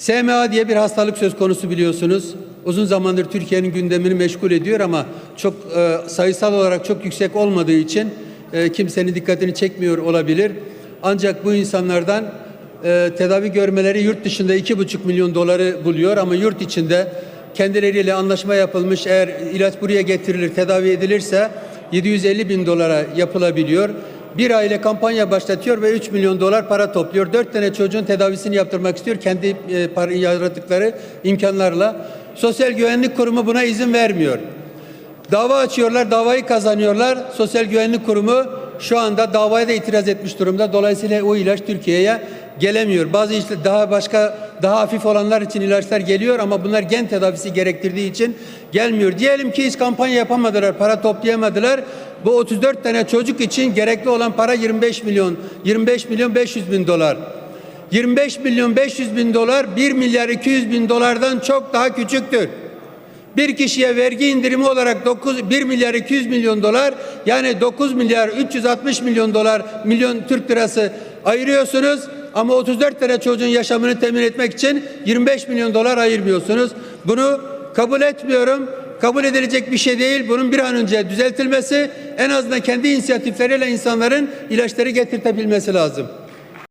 SMA diye bir hastalık söz konusu biliyorsunuz. Uzun zamandır Türkiye'nin gündemini meşgul ediyor ama çok e, sayısal olarak çok yüksek olmadığı için e, kimsenin dikkatini çekmiyor olabilir. Ancak bu insanlardan e, tedavi görmeleri yurt dışında 2,5 milyon doları buluyor ama yurt içinde kendileriyle anlaşma yapılmış eğer ilaç buraya getirilir tedavi edilirse 750 bin dolara yapılabiliyor. Bir aile kampanya başlatıyor ve 3 milyon dolar para topluyor. 4 tane çocuğun tedavisini yaptırmak istiyor kendi e, para, yarattıkları imkanlarla. Sosyal Güvenlik Kurumu buna izin vermiyor. Dava açıyorlar, davayı kazanıyorlar. Sosyal Güvenlik Kurumu şu anda davaya da itiraz etmiş durumda. Dolayısıyla o ilaç Türkiye'ye gelemiyor. Bazı işte daha başka daha hafif olanlar için ilaçlar geliyor ama bunlar gen tedavisi gerektirdiği için gelmiyor. Diyelim ki hiç kampanya yapamadılar, para toplayamadılar. Bu 34 tane çocuk için gerekli olan para 25 milyon, 25 milyon 500 bin dolar. 25 milyon 500 bin dolar 1 milyar 200 bin dolardan çok daha küçüktür. Bir kişiye vergi indirimi olarak 9 1 milyar 200 milyon dolar yani 9 milyar 360 milyon dolar milyon Türk lirası ayırıyorsunuz ama 34 tane çocuğun yaşamını temin etmek için 25 milyon dolar ayırmıyorsunuz. Bunu kabul etmiyorum. Kabul edilecek bir şey değil. Bunun bir an önce düzeltilmesi en azından kendi inisiyatifleriyle insanların ilaçları getirtebilmesi lazım.